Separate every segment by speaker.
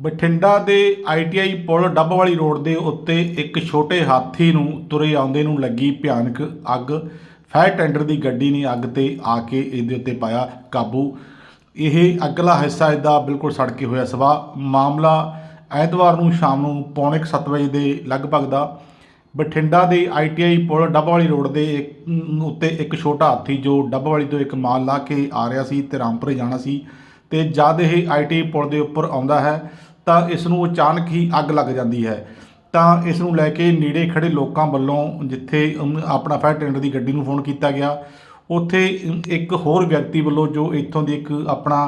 Speaker 1: ਬਠਿੰਡਾ ਦੇ ਆਈਟੀਆਈ ਪੁਲ ਡੱਬ ਵਾਲੀ ਰੋਡ ਦੇ ਉੱਤੇ ਇੱਕ ਛੋਟੇ ਹਾਥੀ ਨੂੰ ਤੁਰੇ ਆਉਂਦੇ ਨੂੰ ਲੱਗੀ ਭਿਆਨਕ ਅੱਗ। ਫਾਇਰ ਟੈਂਡਰ ਦੀ ਗੱਡੀ ਨੇ ਅੱਗ ਤੇ ਆ ਕੇ ਇਹਦੇ ਉੱਤੇ ਪਾਇਆ ਕਾਬੂ। ਇਹ ਅਗਲਾ ਹਿੱਸਾ ਇਹਦਾ ਬਿਲਕੁਲ ਸੜ ਕੇ ਹੋਇਆ ਸਵਾ। ਮਾਮਲਾ ਐਤਵਾਰ ਨੂੰ ਸ਼ਾਮ ਨੂੰ ਪੌਣੇ 7 ਵਜੇ ਦੇ ਲਗਭਗ ਦਾ। ਬਠਿੰਡਾ ਦੇ ਆਈਟੀਆਈ ਪੁਲ ਡੱਬ ਵਾਲੀ ਰੋਡ ਦੇ ਇੱਕ- ਉੱਤੇ ਇੱਕ ਛੋਟਾ ਹਾਥੀ ਜੋ ਡੱਬ ਵਾਲੀ ਤੋਂ ਇੱਕ ਮਾਲ ਲਾ ਕੇ ਆ ਰਿਹਾ ਸੀ ਤੇ ਰਾਮਪੁਰੇ ਜਾਣਾ ਸੀ ਤੇ ਜਦ ਇਹ ਆਈਟੀ ਪੁਲ ਦੇ ਉੱਪਰ ਆਉਂਦਾ ਹੈ ਤਾਂ ਇਸ ਨੂੰ ਅਚਾਨਕ ਹੀ ਅੱਗ ਲੱਗ ਜਾਂਦੀ ਹੈ। ਤਾਂ ਇਸ ਨੂੰ ਲੈ ਕੇ ਨੇੜੇ ਖੜੇ ਲੋਕਾਂ ਵੱਲੋਂ ਜਿੱਥੇ ਆਪਣਾ ਫਾਇਰ ਟੈਂਡਰ ਦੀ ਗੱਡੀ ਨੂੰ ਫੋਨ ਕੀਤਾ ਗਿਆ। ਉੱਥੇ ਇੱਕ ਹੋਰ ਵਿਅਕਤੀ ਵੱਲੋਂ ਜੋ ਇੱਥੋਂ ਦੀ ਇੱਕ ਆਪਣਾ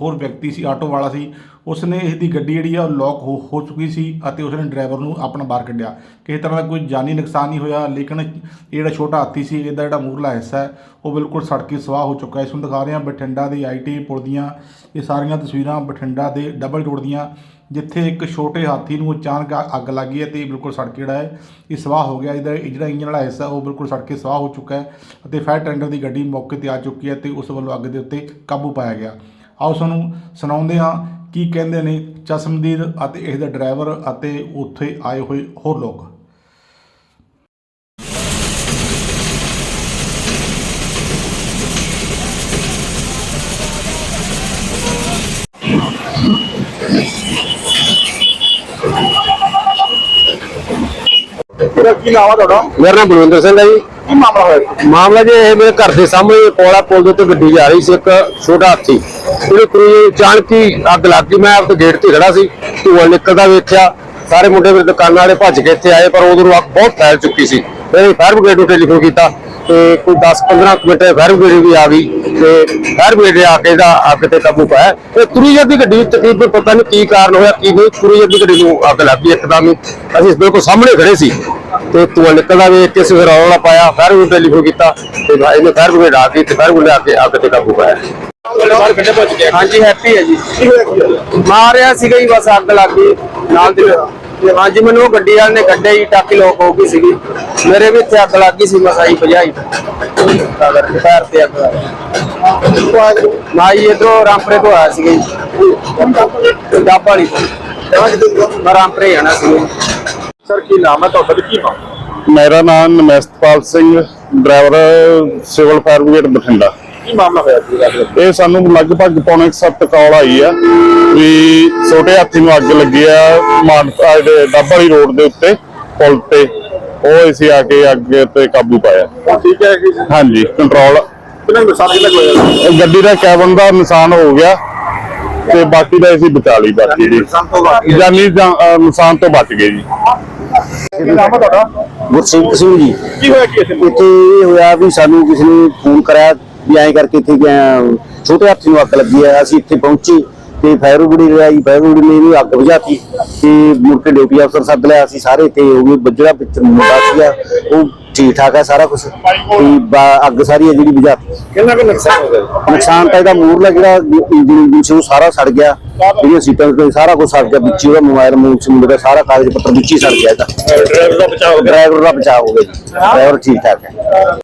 Speaker 1: ਹੋਰ ਵਿਅਕਤੀ ਸੀ, ਆਟੋ ਵਾਲਾ ਸੀ, ਉਸਨੇ ਇਸ ਦੀ ਗੱਡੀ ਜਿਹੜੀ ਆ ਲੋਕ ਹੋ ਹੋ ਚੁੱਕੀ ਸੀ ਅਤੇ ਉਸਨੇ ਡਰਾਈਵਰ ਨੂੰ ਆਪਣਾ ਬਾਹਰ ਕੱਢਿਆ। ਕਿਸੇ ਤਰ੍ਹਾਂ ਦਾ ਕੋਈ ਜਾਨੀ ਨੁਕਸਾਨ ਨਹੀਂ ਹੋਇਆ, ਲੇਕਿਨ ਇਹ ਜਿਹੜਾ ਛੋਟਾ ਹਾਥੀ ਸੀ, ਇਹਦਾ ਜਿਹੜਾ ਮੂਰਲਾ ਹਿੱਸਾ ਹੈ, ਉਹ ਬਿਲਕੁਲ ਸੜ ਕੇ ਸਵਾਹ ਹੋ ਚੁੱਕਾ ਹੈ। ਇਸ ਨੂੰ ਦਿਖਾ ਰਹੇ ਹਾਂ ਬਠਿੰਡਾ ਦੇ ਆਈਟੀ ਪੁਲ ਦੀਆਂ ਇਹ ਸਾਰੀਆਂ ਤਸਵੀਰਾਂ, ਬਠਿੰਡਾ ਦੇ ਡਬਲ ਰੋਡ ਦੀਆਂ। ਜਿੱਥੇ ਇੱਕ ਛੋਟੇ ਹਾਥੀ ਨੂੰ ਅਚਾਨਕ ਅੱਗ- ਲੱਗ ਗਈ ਹੈ ਤੇ ਇਹ ਬਿਲਕੁਲ ਸੜ ਕੇ ਜਿਹੜਾ ਹੈ, ਇਹ ਸਵਾਹ ਹੋ ਗਿਆ। ਇਹਦਾ ਇਹ ਜਿਹੜਾ ਇੰਜਨ ਵਾਲਾ ਹਿੱਸਾ, ਉਹ ਬਿਲਕੁਲ ਸੜ ਕੇ ਸਵਾਹ ਹੋ ਚੁੱਕਾ ਹੈ ਅਤੇ ਫਾਇਰ ਟੈਂਡਰ ਦੀ ਗੱਡੀ ਮੌਕੇ ਤੇ ਆ ਚੁੱਕੀ ਹੈ ਤੇ ਉਸ ਵੱਲੋਂ ਅੱਗ ਦੇ ਉੱਤੇ ਕਾਬੂ ਪਾਇਆ ਗਿਆ। ਆਓ ਸਾਨੂੰ ਸੁਣਾਉਂਦੇ ਹਾਂ ਕੀ ਕਹਿੰਦੇ ਨੇ ਚਸ਼ਮਦੀਦ ਅਤੇ ਇਸ ਦਾ ਡਰਾਈਵਰ ਅਤੇ ਉੱਥੇ ਆਏ ਹੋਏ ਹੋਰ ਲੋਕ।
Speaker 2: ਇਹਦਾ ਕੀ ਨਾਮ ਆ ਤੁਹਾਡਾ?
Speaker 3: ਮੇਰਾ ਨਾਮ ਬਲਵਿੰਦਰ ਸਿੰਘ ਹੈ ਜੀ।
Speaker 2: ਕੀ ਮਾਮਲਾ ਹੋਇਆ? ਜੀ?
Speaker 3: ਮਾਮਲਾ ਜੇ ਇਹ ਮੇਰੇ ਘਰ ਦੇ ਸਾਹਮਣੇ ਪੋਲਾ ਪੁਲ ਦੇ ਉੱਤੇ ਗੱਡੀ ਜਾ ਰਹੀ ਸੀ ਇੱਕ ਛੋਟਾ ਹਾਥੀ। ਉਹਦੇ ਕੋਈ ਅਚਾਨਕ ਹੀ ਅੱਗ ਲੱਗ ਗਈ ਮੈਂ ਆਪਣੇ ਗੇਟ ਤੇ ਖੜਾ ਸੀ ਧੂਆ ਨਿਕਲਦਾ ਵੇਖਿਆ। ਸਾਰੇ ਮੁੰਡੇ ਮੇਰੇ ਦੁਕਾਨਾਂ ਵਾਲੇ ਭੱਜ ਕੇ ਇੱਥੇ ਆਏ ਪਰ ਉਦੋਂ ਅੱਗ ਬਹੁਤ ਫੈਲ ਚੁੱਕੀ ਸੀ। ਫਿਰ ਫਾਇਰ ਬ੍ਰਿਗੇਡ ਨੂੰ ਟੈਲੀਫੋਨ ਕੀਤਾ। ਤੇ ਕੋਈ 10-15 ਮਿੰਟ ਫਾਇਰ ਬ੍ਰਿਗੇਡ ਵੀ ਆ ਗਈ ਤੇ ਫਾਇਰ ਬ੍ਰਿਗੇਡ ਆ ਕੇ ਇਹਦਾ ਅੱਗ ਤੇ ਕਾਬੂ ਪਾਇਆ ਤੇ ਤੁਰੀ ਜਾਂਦੀ ਗੱਡੀ ਤਕਰੀਬਨ ਪਤਾ ਨਹੀਂ ਕੀ ਕਾਰਨ ਹੋਇਆ ਕੀ ਨਹੀਂ ਤੁਰੀ ਜਾਂਦੀ ਗੱਡੀ ਨੂੰ ਅੱਗ ਲੱਗ ਗਈ ਇੱਕਦਮ ਹੀ ਅਸੀਂ ਬਿਲਕੁਲ ਸਾਹਮਣੇ ਖੜੇ ਸੀ ਤੇ ਧੂਆ ਨਿਕਲਦਾ ਵੇਖ ਕੇ ਫਿਰ ਰੌਲਾ ਪਾਇਆ ਫਾਇਰ ਬ੍ਰਿਗੇਡ ਟੈਲੀਫੋਨ ਕੀਤਾ ਤੇ ਭਾਈ ਨੇ ਫਾਇਰ ਬ੍ਰਿਗੇਡ ਆ ਗਈ ਤੇ ਫਾਇਰ ਬ੍ਰਿਗੇਡ ਆ ਕੇ ਅੱਗ ਤੇ ਕਾਬੂ ਪਾਇਆ
Speaker 4: ਹਾਂਜੀ ਹੈਪੀ ਹੈ ਜੀ? ਮਾਰਿਆ ਸੀਗਾ ਜੀ ਬਸ ਅੱਗ ਲੱਗ ਗਈ ਨਾਲ ਦੀ। ਹਾਂਜੀ ਮੈਨੂੰ ਉਹ ਗੱਡੀ ਵਾਲੇ ਨੇ ਕੱਢਿਆ ਜੀ ਟਾਕੀ ਲੋਕ ਹੋ ਗਈ ਸੀਗੀ। ਮੇਰੇ ਵੀ ਇੱਥੇ ਅੱਗ ਲੱਗ ਗਈ ਸੀ ਮਸਾਈ ਭਜਾਈ। ਤਾਂ ਕਰਕੇ ਪੈਰ ਤੇ ਅੱਗ ਲੱਗ ਗਈ।
Speaker 2: ਕਿੱਥੋਂ ਆਏ ਜੀ?
Speaker 4: ਨਾ ਜੀ ਇਧਰੋਂ ਰਾਮਪੁਰੇ ਤੋਂ ਆਇਆ ਸੀਗਾ ਜੀ। ਡੱਬ ਵਾਲੀ ਤੋਂ।
Speaker 2: ਜਗ੍ਹਾ ਕਿੱਥੇ ਸੀਗਾ?
Speaker 4: ਮੈਂ ਰਾਮਪੁਰੇ ਜਾਣਾ ਸੀ
Speaker 2: ਸਰ ਕੀ ਨਾਮ ਹੈ ਤੁਹਾਡਾ ਕੀ ਨਾਮ?
Speaker 5: ਮੇਰਾ ਨਾਮ ਨਮਸਤਪਾਲ Singh driver civil fire brigade Bathinda.
Speaker 2: ਕੀ ਮਾਮਲਾ ਹੋਇਆ ਜੀ ਨੂੰ?
Speaker 5: ਇਹ ਸਾਨੂੰ ਲਗਭਗ ਪੌਣੇ 7 ਕਾਲ ਆਈ ਆ ਵੀ ਛੋਟੇ ਹਾਥੀ ਨੂੰ ਅੱਗ ਲੱਗੀ ਆ ਮਾਨਸਾ ਦੇ ਡੱਬ ਵਾਲੀ ਰੋਡ ਦੇ ਉੱਤੇ ਪੁਲ ਤੇ। ਉਹ ਅਸੀਂ ਆ ਕੇ ਅੱਗ ਤੇ ਕਾਬੂ ਪਾਇਆ।
Speaker 2: ਠੀਕ ਹੈ ਕਿ
Speaker 5: ਹਾਂਜੀ ਕੰਟਰੋਲ
Speaker 2: ਕਿੰਨਾ ਕੁ ਨੁਕਸਾਨ ਕਿੰਨਾ ਕੁ ਹੋਇਆ?
Speaker 5: ਗੱਡੀ ਦਾ ਕੈਬਨ ਦਾ ਨੁਕਸਾਨ ਹੋ ਗਿਆ ਤੇ ਬਾਕੀ ਦਾ ਅਸੀਂ ਬਚਾ ਲਈ ਬਾਕੀ ਜੀ
Speaker 2: ਨੁਕਸਾਨ ਤੋਂ ਬਾਅਦ
Speaker 5: ਜਾਨੀ ਜਾਂ- ਅਹ ਨੁਕਸਾਨ ਤੋਂ ਬਚ ਗਏ ਜੀ।
Speaker 2: ਕੀ ਨਾਮ ਹੈ ਤੁਹਾਡਾ?
Speaker 3: ਗੁਰਸਿੰਘ ਸਿੰਘ ਜੀ।
Speaker 2: ਕੀ ਹੋਇਆ ਕੀ ਇੱਥੇ?
Speaker 3: ਇੱਥੇ ਇਹ ਹੋਇਆ ਵੀ ਸਾਨੂੰ ਕਿਸੇ ਨੇ ਫੋਨ ਕਰਾਇਆ ਵੀ ਐਂ ਕਰਕੇ ਇੱਥੇ ਛੋਟੇ ਹਾਥੀ ਨੂੰ ਅੱਗ ਲੱਗੀ ਆ ਅਸੀਂ ਇੱਥੇ ਪਹੁੰਚੇ ਤੇ ਫਾਇਰ ਬ੍ਰਿਗੇਡ ਆਈ ਫਾਇਰ ਬ੍ਰਿਗੇਡ ਨੇ ਇਹਨੂੰ ਅੱਗ ਬੁਝਾਤੀ ਤੇ ਮੁੜ ਕੇ ਡਿਊਟੀ ਅਫਸਰ ਸੱਦ ਲਿਆ ਅਸੀਂ ਸਾਰੇ ਤੇ ਹੋ ਗਏ ਜਿਹੜਾ ਵਿੱਚ ਮੁੰਡਾ ਸੀਗਾ ਉਹ ਠੀਕ ਠਾਕ ਆ ਸਾਰਾ ਕੁਝ ਅੱਗ ਸਾਰੀ ਹੈ ਜਿਹੜੀ ਬੁਝਾਤੀ।
Speaker 2: ਕਿੰਨਾ ਕੁ ਨੁਕਸਾਨ ਹੋ ਗਿਆ?
Speaker 3: ਨੁਕਸਾਨ ਤਾਂ ਇਹਦਾ ਮੂਰਲਾ ਜਿਹੜਾ ਇੰਜਨ ਸੀ ਉਹ ਸਾਰਾ ਸੜ ਗਿਆ ਜਿਹੜੀਆਂ ਸੀਟਾਂ ਤੇ ਸਾਰਾ ਕੁਝ ਸੜ ਗਿਆ ਵਿੱਚ ਉਹਦਾ ਮੋਬਾਈਲ ਮੂਲ ਸੀ ਮੁੰਡੇ ਦਾ ਸਾਰਾ ਕਾਗਜ਼ ਪੱਤਰ ਵਿੱਚ ਹੀ ਸੜ ਗਿਆ ਇਹਦਾ।
Speaker 2: ਡਰਾਈਵਰ ਦਾ ਬਚਾਅ ਹੋ ਗਿਆ।
Speaker 3: ਡਰਾਈਵਰ ਦਾ ਬਚਾਅ ਹੋ ਗਿਆ ਜੀ ਡਰਾਈਵਰ ਠੀਕ ਠਾਕ ਹੈ।